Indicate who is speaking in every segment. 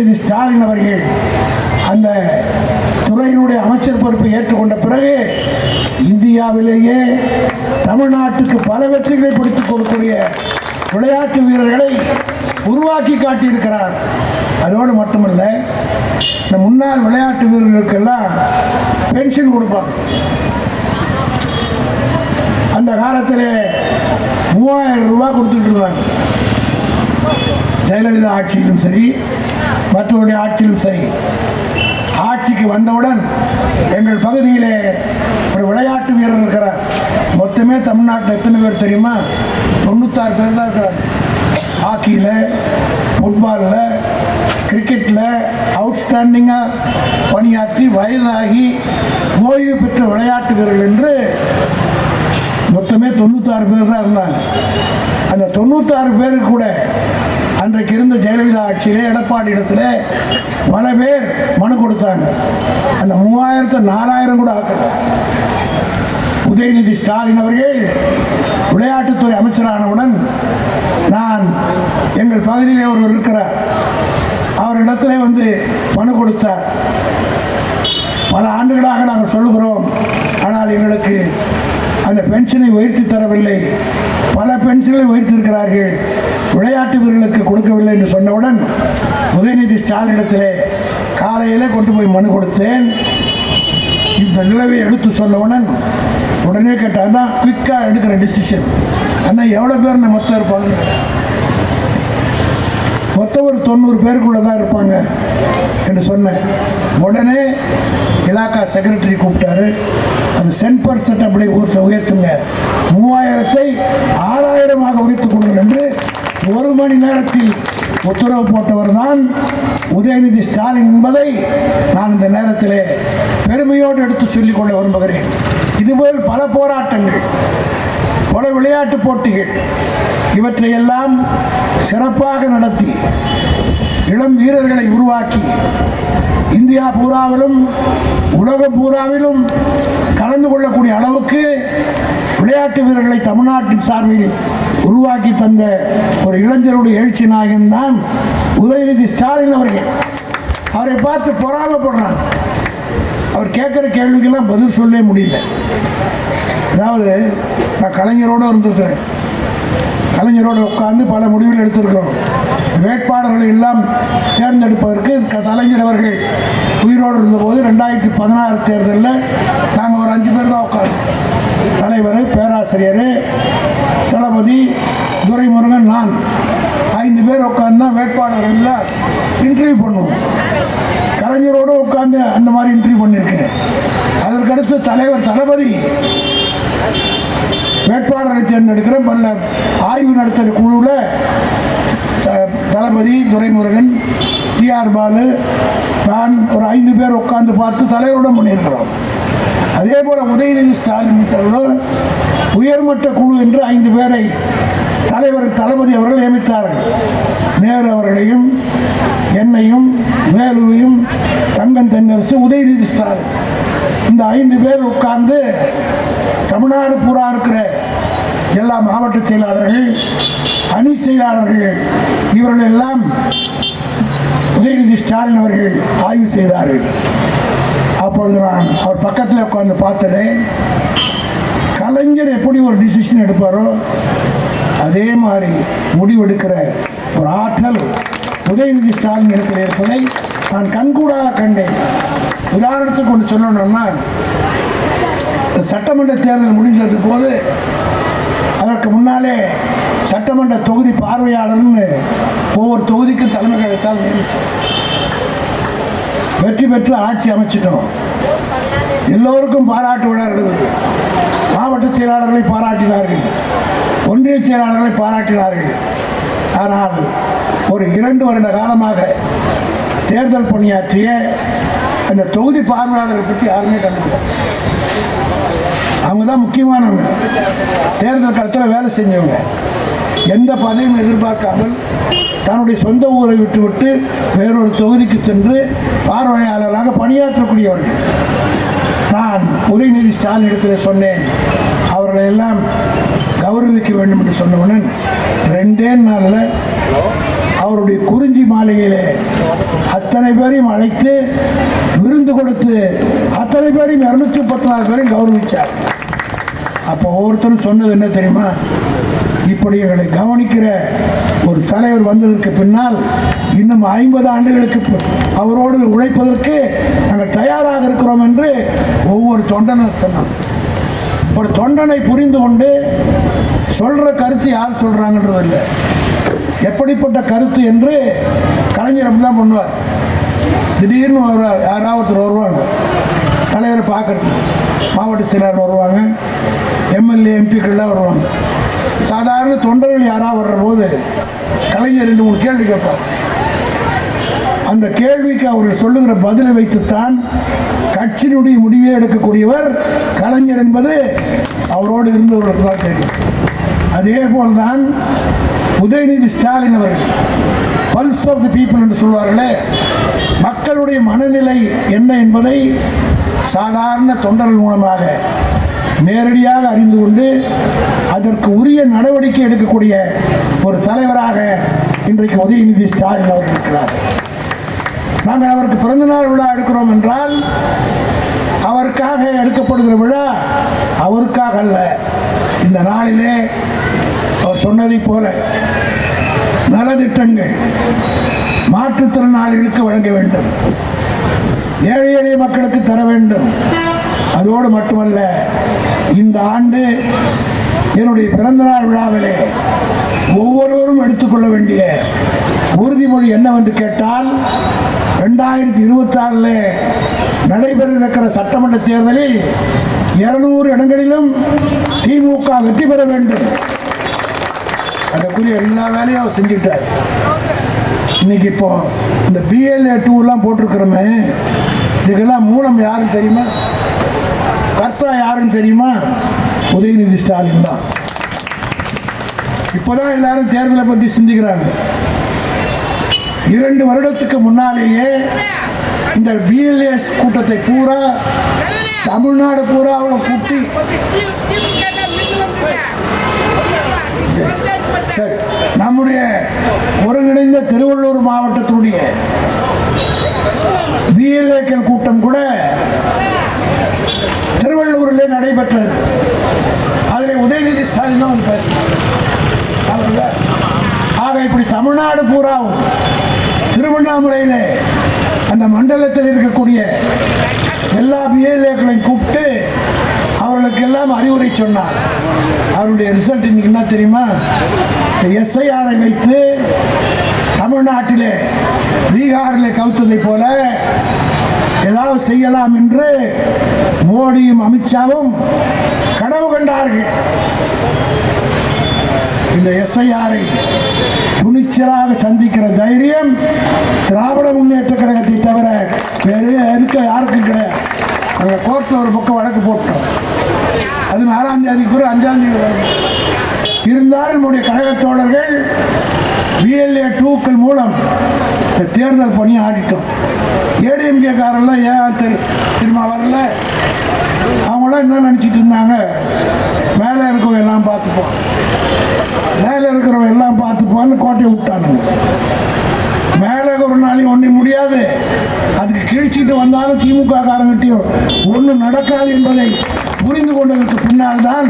Speaker 1: உதயநிதி ஸ்டாலின் அவர்கள் அந்த துறையினுடைய அமைச்சர் பொறுப்பை ஏற்றுக்கொண்ட பிறகு இந்தியாவிலேயே தமிழ்நாட்டுக்கு பல வெற்றிகளை பிடித்துக் கொடுக்கக்கூடிய விளையாட்டு வீரர்களை உருவாக்கி காட்டியிருக்கிறார். அதோடு மட்டுமல்ல இந்த முன்னாள் விளையாட்டு வீரர்களுக்கெல்லாம் பென்ஷன் கொடுப்பாங்க. அந்த காலத்தில் மூவாயிரம் ரூபாய் கொடுத்துட்டு இருந்தாங்க. ஜெயலலிதா ஆட்சியிலும் சரி மற்றவருடைய ஆட்சியிலும் சரி ஆட்சிக்கு வந்தவுடன் எங்கள் பகுதியிலே ஒரு விளையாட்டு வீரர் இருக்கிறார். மொத்தமே தமிழ்நாட்டில் எத்தனை பேர் தெரியுமா? தொண்ணூத்தாறு பேர் தான் இருக்கிறார். ஹாக்கியில் ஃபுட்பாலில் கிரிக்கெட்டில் அவுட்ஸ்டாண்டிங்காக பணியாற்றி வயதாகி ஓய்வு பெற்ற விளையாட்டு வீரர்கள் என்று மொத்தமே தொண்ணூத்தாறு பேர் தான் இருந்தாங்க. அந்த தொண்ணூத்தாறு பேருக்கு கூட அன்றைக்கு இருந்த ஜெயலலிதா ஆட்சியிலே எடப்பாடி இடத்துல பல பேர் மனு கொடுத்தாங்க. அந்த மூவாயிரத்து நாலாயிரம் கூட ஆக்கல. உதயநிதி ஸ்டாலின் அவர்கள் விளையாட்டுத்துறை அமைச்சரானவுடன் நான் எங்கள் பகுதியிலே ஒருவர் இருக்கிறார். அவரிடத்திலே வந்து மனு கொடுத்தார். பல ஆண்டுகளாக நாங்கள் சொல்லுகிறோம் ஆனால் எங்களுக்கு அந்த பென்ஷனை உயர்த்தி தரவில்லை. பல பென்ஷன்களை உயர்த்தியிருக்கிறார்கள். விளையாட்டு வீரர்களுக்கு கொடுக்கவில்லை என்று சொன்னவுடன் உதயநிதி ஸ்டாலினிடத்திலே காலையிலே கொண்டு போய் மனு கொடுத்தேன். இந்த நிலவை எடுத்து சொன்னவுடன் உடனே கேட்டால் தான் குயிக்காக எடுக்கிற டிசிஷன் அண்ணா எவ்வளோ பேர் நம்ம மொத்தம் இருப்பாங்க? மொத்தம் ஒரு தொண்ணூறு பேருக்குள்ளே தான் இருப்பாங்க என்று சொன்னேன். உடனே இலாக்கா செக்ரட்டரி கூப்பிட்டாரு. அது சென் பர்சன்ட் அப்படி ஊர்த்த உயர்த்துங்க. மூவாயிரத்தை ஆறாயிரமாக உயர்த்து கொடுங்கள் என்று ஒரு மணி நேரத்தில் உத்தரவு போட்டவர் தான் உதயநிதி ஸ்டாலின் என்பதை நான் இந்த நேரத்திலே பெருமையோடு எடுத்து சொல்லிக்கொள்ள விரும்புகிறேன். இதுபோல் பல போராட்டங்கள் பல விளையாட்டு போட்டிகள் இவற்றையெல்லாம் சிறப்பாக நடத்தி இளம் வீரர்களை உருவாக்கி இந்தியா பூராவிலும் உலகம் பூராவிலும் கலந்து கொள்ளக்கூடிய அளவுக்கு விளையாட்டு வீரர்களை தமிழ்நாட்டின் சார்பில் உருவாக்கி தந்த ஒரு இளைஞருடைய எழுச்சி நாயகன் தான் உதயநிதி ஸ்டாலின் அவர்கள். அவரை பார்த்து பொறாமப்படுறாங்க அவர் கேட்குற கேள்விக்கெல்லாம் பதில் சொல்லவே முடியல. அதாவது நான் கலைஞரோடு இருந்திருக்கிறேன். கலைஞரோடு உட்கார்ந்து பல முடிவுகள் எடுத்திருக்கிறோம். வேட்பாளர்களை எல்லாம் தேர்ந்தெடுப்பதற்கு கலைஞர் அவர்கள் உயிரோடு இருந்தபோது ரெண்டாயிரத்தி பதினாறு தேர்தலில் நாங்கள் ஒரு அஞ்சு பேர் தான் உட்காந்து தலைவர் பேராசிரியர் தளபதி துரைமுருகன் நான். ஐந்து பேர் உட்காந்து தான் வேட்பாளர்கள் இன்டர்வியூ பண்ணுவோம். கலைஞரோடு உட்காந்து அந்த மாதிரி இன்டர்வியூ பண்ணியிருக்கேன் அதற்கடுத்து தலைவர் தளபதி. வேட்பாளரை தேர்ந்தெடுக்கிற பல ஆய்வு நடத்துகிற குழுவில் த- தளபதி துரைமுருகன் டிஆர் பாலு. நான் ஒரு ஐந்து பேர் உட்காந்து பார்த்து தலைவருடன் பண்ணியிருக்கிறோம். அதே போல் உதயநிதி ஸ்டாலின் தலைவர் உயர்மட்ட குழு என்று ஐந்து பேரை தலைவர் தளபதி அவர்கள் நியமித்தார்கள் நேரு அவர்களையும் என்னையும் வேலுவையும் தங்கன் தென்னரசு உதயநிதி ஸ்டாலின். இந்த ஐந்து பேர் உட்கார்ந்து தமிழ்நாடு பூரா இருக்கிற எல்லா மாவட்ட செயலாளர்கள் அணி செயலாளர்கள் இவர்கள் எல்லாம் உதயநிதி ஸ்டாலின் அவர்கள் ஆய்வு செய்தார்கள். அப்பொழுது நான் அவர் பக்கத்தில் உட்கார்ந்து பார்த்தேன் கலைஞர் எப்படி ஒரு டிசிஷன் எடுப்பாரோ அதே மாதிரி முடிவெடுக்கிற ஒரு ஆற்றல் உதயநிதி ஸ்டாலின் இடத்தில் இருப்பதை நான் கண்கூடாக கண்டேன். உதாரணத்துக்கு ஒன்று சொல்லணும்னா சட்டமன்ற தேர்தல் முடிஞ்சது போது அதற்கு முன்னாலே சட்டமன்ற தொகுதி பார்வையாளர்னு ஒவ்வொரு தொகுதிக்கும் தலைமை கழகத்தால் நியமிச்சோம் வெற்றி பெற்று ஆட்சி அமைச்சிட்டோம். எல்லோருக்கும் பாராட்டு விழா நடந்தது மாவட்ட செயலாளர்களை பாராட்டினார்கள். ஒன்றிய செயலாளர்களை பாராட்டினார்கள். ஆனால் ஒரு இரண்டு வருட காலமாக தேர்தல் பணியாற்றிய அந்த தொகுதி பார்வையாளர்களை பற்றி யாருமே கண்டுக்கல. அவங்க தான் முக்கியமானவங்க. தேர்தல் களத்தில் வேலை செஞ்சவங்க. எந்த பதவியும் எதிர்பார்க்காமல் தன்னுடைய சொந்த ஊரை விட்டுவிட்டு வேறொரு தொகுதிக்கு சென்று பார்வையாளராக பணியாற்றக்கூடியவர்கள். நான் உதயநிதி ஸ்டாலின் இடத்தில் சொன்னேன். அவர்களை எல்லாம் கௌரவிக்க வேண்டும் என்று சொன்னவுடன் ரெண்டே நாளில் அவருடைய குறிஞ்சி மாளிகையிலே அத்தனை பேரையும் அழைத்து விருந்து கொடுத்து அத்தனை பேரையும் இரநூத்தி முப்பத்தி நாலு பேரையும் கௌரவிச்சார். அப்போ ஒவ்வொருத்தரும் சொன்னது என்ன தெரியுமா? இப்படி இவர்களை கவனிக்கிற ஒரு தலைவர் வந்ததற்கு பின்னால் இன்னும் ஐம்பது ஆண்டுகளுக்கு அவரோடு உழைப்பதற்கு நாங்கள் தயாராக இருக்கிறோம் என்று ஒவ்வொரு தொண்டனர் சொன்னான் ஒரு தொண்டனை புரிந்து கொண்டு சொல்கிற கருத்து யார் சொல்கிறாங்கன்றது இல்லை. எப்படிப்பட்ட கருத்து என்று கலைஞர் அப்படி தான் பண்ணுவார். திடீர்னு வருவார் யாராவது ஒருத்தர் வருவாங்க. தலைவரை பார்க்கறதுக்கு. மாவட்ட செயலாளர் வருவாங்க. எம்எல்ஏ எம்பிக்கள்லாம் வருவாங்க. சாதாரண தொண்டர்கள் யாராவது வர்ற போது கலைஞர் ரெண்டு மூணு கேள்வி கேட்பார். அந்த கேள்விக்கு அவர்கள் சொல்லுகிற பதிலை வைத்துத்தான் கட்சியினுடைய முடிவே எடுக்கக்கூடியவர் கலைஞர் என்பது அவரோடு இருந்தவர்களுக்கு தான் தெரியும் அதே போல்தான் உதயநிதி ஸ்டாலின் அவர்கள் பல்ஸ் ஆஃப் தி பீப்புள் என்று சொல்வார்களே மக்களுடைய மனநிலை என்ன என்பதை சாதாரண தொண்டர்கள் மூலமாக நேரடியாக அறிந்து கொண்டு அதற்கு உரிய நடவடிக்கை எடுக்கக்கூடிய ஒரு தலைவராக இன்றைக்கு உதயநிதி ஸ்டாலின் அவர் இருக்கிறார். நாங்கள் அவருக்கு பிறந்தநாள் விழா எடுக்கிறோம் என்றால் அவருக்காக எடுக்கப்படுகிற விழா அவருக்காக அல்ல. இந்த நாளிலே அவர் சொன்னதைப் போல நலத்திட்டங்கள் மாற்றுத்திறனாளிகளுக்கு வழங்க வேண்டும். ஏழை எளிய மக்களுக்கு தர வேண்டும். அதோடு மட்டுமல்ல இந்த ஆண்டு என்னுடைய பிறந்தநாள் விழாவிலே ஒவ்வொருவரும் எடுத்துக்கொள்ள வேண்டிய உறுதிமொழி என்னவென்று கேட்டால் ரெண்டாயிரத்தி இருபத்தாறில் நடைபெற இருக்கிற சட்டமன்ற தேர்தலில் இருநூறு இடங்களிலும் திமுக வெற்றி பெற வேண்டும். அதற்குரிய எல்லா வேலையும் அவர் செஞ்சுட்டார் இன்னைக்கு இப்போ இந்த பிஎல்ஏ டூலாம் போட்டிருக்கிறோமே இதுக்கெல்லாம் மூலம் யாரும் தெரியுமா? கர்த்தா யாருன்னு தெரியுமா? உதயநிதி ஸ்டாலின் தான். இப்போதான் எல்லாரும் தேர்தலை பற்றி சிந்திக்கிறாங்க. இரண்டு வருடத்துக்கு முன்னாலேயே இந்த பிஎல்ஏஸ் கூட்டத்தை பூரா தமிழ்நாடு பூரா அவங்க கூட்டி. சரி நம்முடைய ஒருங்கிணைந்த சொன்னார். அவருடைய ரிசல்ட் இன்னைக்கு என்ன தெரியுமா? எஸ்ஐஆரை வைத்து தமிழ்நாட்டிலே பீகாரில் கவுத்ததை போல ஏதாவது செய்யலாம் என்று மோடியும் அமித்ஷாவும் கனவு கண்டார்கள். இந்த எஸ்ஐஆரை துணிச்சலாக சந்திக்கிற தைரியம் திராவிட முன்னேற்ற கழகத்தை தவிர வேறு இருக்க யாருக்கும் கிடையாது. நாங்கள் கோர்ட்டில் ஒரு பக்கம் வழக்கு போட்டோம். அது நாலாம் தேதிக்கு பிறகு அஞ்சாம் தேதி வரும். இருந்தாலும் நம்முடைய கழகத் தோழர்கள் பிஎல்ஏ டூக்கள் மூலம் இந்த தேர்தல் பணியை ஆடிட்டோம். ஏடிஎம்கே காரெல்லாம் ஏன் தெரி திரும்ப வரல? அவங்களாம் என்ன நினச்சிட்டு இருந்தாங்க? மேலே இருக்கவங்க எல்லாம் பார்த்துப்போம். மேலே இருக்கிறவங்க எல்லாம் பார்த்துப்பான்னு கோட்டையை விட்டானுங்க. மேலே ஒரு நாளைக்கு ஒன்றும் முடியாது. அதுக்கு கிழிச்சிட்டு வந்தாலும் திமுக காரங்கிட்டையும் ஒன்றும் நடக்காது என்பதை புரிந்து கொண்டதற்கு பின்னால் தான்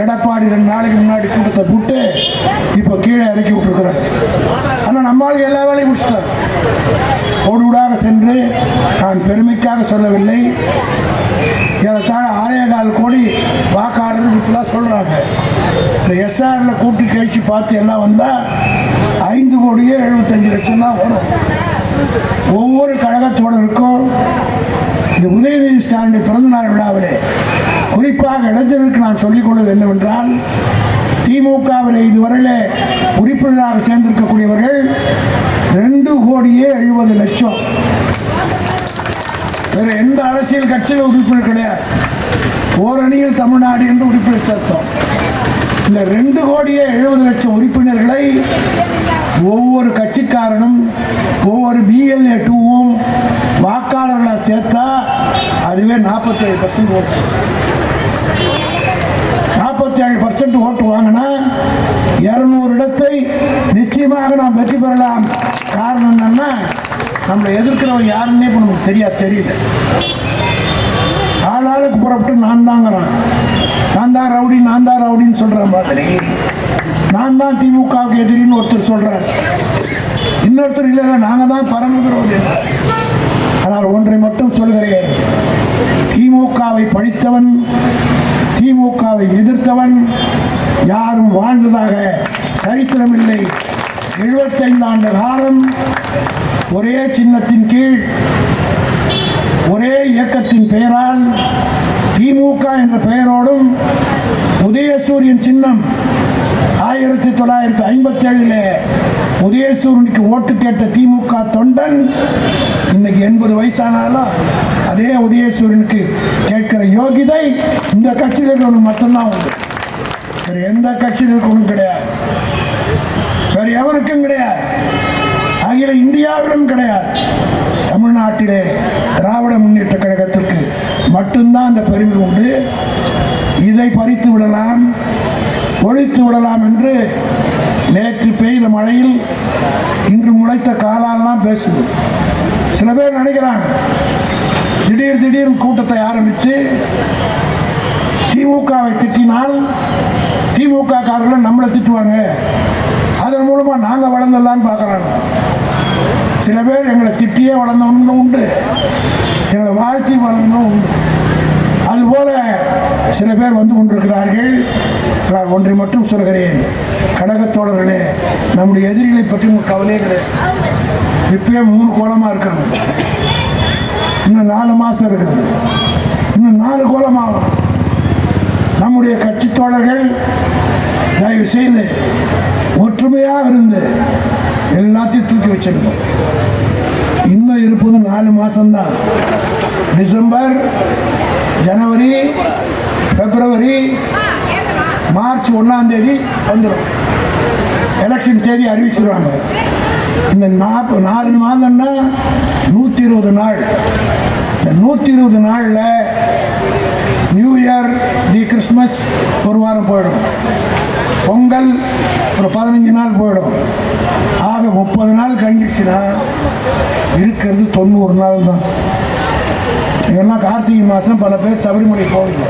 Speaker 1: எடப்பாடி ரெண்டு நாளைக்கு முன்னாடி கூட்டத்தை விட்டு இப்போ கீழே இறக்கி விட்டுருக்கிறார். ஆனால் நம்மளால் எல்லா வேலையும் முடிச்சிட்டார். ஓடுடாக சென்று நான் பெருமைக்காக சொல்லவில்லை. ஏறத்தாழ ஆயிரக்கால் கோடி வாக்காளர் இப்படிலாம் சொல்கிறாங்க இந்த எஸ்ஆரில் கூட்டி கழிச்சு பார்த்து எல்லாம் வந்தால் ஐந்து கோடியே எழுபத்தஞ்சு லட்சம் தான் வரும். ஒவ்வொரு கழகத்தோடருக்கும் இந்த உதயநிதி ஸ்டாலினுடைய பிறந்தநாள் விழாவிலே குறிப்பாக இளைஞர்களுக்கு நான் சொல்லிக் கொள்வது என்னவென்றால் திமுகவில் இதுவரையிலே உறுப்பினராக சேர்ந்திருக்கக்கூடியவர்கள் ரெண்டு கோடியே எழுபது லட்சம். வேற எந்த அரசியல் கட்சியில் உறுப்பினர் கிடையாது. ஓரணியில் தமிழ்நாடு என்று உறுப்பினர் சேர்த்தோம். இந்த ரெண்டு கோடியே எழுபது லட்சம் உறுப்பினர்களை ஒவ்வொரு கட்சிக்காரனும் ஒவ்வொரு பிஎல்ஏ டூவும் வாக்காளர்களாக சேர்த்தா அதுவே நாற்பத்தேழு பர்சன்ட் ஓட்டு. நாற்பத்தேழு பர்சன்ட் ஓட்டு வாங்கினா இரநூறு இடத்தை நிச்சயமாக நாம் வெற்றி பெறலாம். காரணம் என்னன்னா நம்மளை எதிர்க்கிறவன் யாருன்னே இப்போ நமக்கு சரியா தெரியல. ஆளாளுக்கு புறப்பட்டு நான் தாங்கிறான். நான் தான் ரவுடி நான் தான் ரவுடின்னு சொல்ற மாதிரி. நான் தான் திமுகவுக்கு எதிரின்னு ஒருத்தர் சொல்றார். இன்னொருத்தர் இல்லை இல்லை நாங்கள் தான் பரம விரோதி ஆனால் ஒன்றை மட்டும் சொல்கிறேன். திமுகவை படித்தவன் திமுகவை எதிர்த்தவன் யாரும் வாழ்ந்ததாக சரித்திரமில்லை. 75 ஆண்டு காலம் ஒரே சின்னத்தின் கீழ் ஒரே இயக்கத்தின் பெயரால் திமுக என்ற பெயரோடும் உதயசூரியன் சின்னம் ஆயிரத்தி தொள்ளாயிரத்தி ஐம்பத்தி ஏழிலே உதயசூரியனுக்கு ஓட்டு கேட்ட திமுக தொண்டன் இன்னைக்கு எண்பது வயசானாலும் அதே உதயசூரியனுக்கு கேட்கிற யோகிதை இந்த கட்சியில் இருக்கிறவனுக்கு மட்டும்தான் உண்டு. வேறு எந்த கட்சியில் இருக்கணும் கிடையாது. வேறு எவருக்கும் கிடையாது. அகில இந்தியாவிலும் கிடையாது. தமிழ்நாட்டிலே திராவிட முன்னேற்ற கழகத்திற்கு உரிமை உண்டு. இதை பறித்து விடலாம் ஒழித்து விடலாம் என்று நேற்று பெய்த மழையில் இன்று முளைத்த காலால்லாம் பேசுது. சில பேர் நினைக்கிறாங்க திடீர் திடீர் கூட்டத்தை ஆரம்பித்து திமுகவை திட்டினால் திமுக காரர்களும் நம்மளை திட்டுவாங்க. அதன் மூலமாக நாங்கள் வளர்ந்துடலான்னு பார்க்குறாங்க. சில பேர் எங்களை திட்டியே வளர்ந்தவங்களும் உண்டு. எங்களை வாழ்த்தி வளர்ந்தவங்களும் உண்டு. சில பேர் வந்து கொண்டிருக்கிறார்கள். நான் ஒன்றை மட்டும் சொல்கிறேன். கழகத்தோழர்களே நம்முடைய எதிரிகளை பற்றி உங்களுக்கு கவலையே கிடையாது இப்பயே மூணு கோலமாக இருக்கணும். இன்னும் நாலு மாதம் இருக்குது. இன்னும் நாலு கோலமாகும் நம்முடைய கட்சி தோழர்கள் தயவு செய்து ஒற்றுமையாக இருந்து எல்லாத்தையும் தூக்கி வச்சிருக்கோம் இன்னும் இருப்பது நாலு மாதம்தான் டிசம்பர் ஜனவரி பிப்ரவரி மார்ச் ஒன்றாம் தேதி வந்துடும் எலெக்ஷன் தேதி அறிவிச்சிருவாங்க. இந்த நாற்பது நாலு மாதம்னா நூற்றி இருபது நாள். இந்த நூற்றி இருபது நாளில் நியூ இயர் தி கிறிஸ்மஸ் ஒரு வாரம் போயிடும். பொங்கல் ஒரு பதினஞ்சு நாள் போயிடும். ஆக முப்பது நாள் கழிஞ்சிடுச்சுன்னா இருக்கிறது தொண்ணூறு நாள் தான் இதெல்லாம் கார்த்திகை மாதம் பல பேர் சபரிமலை போவீங்க.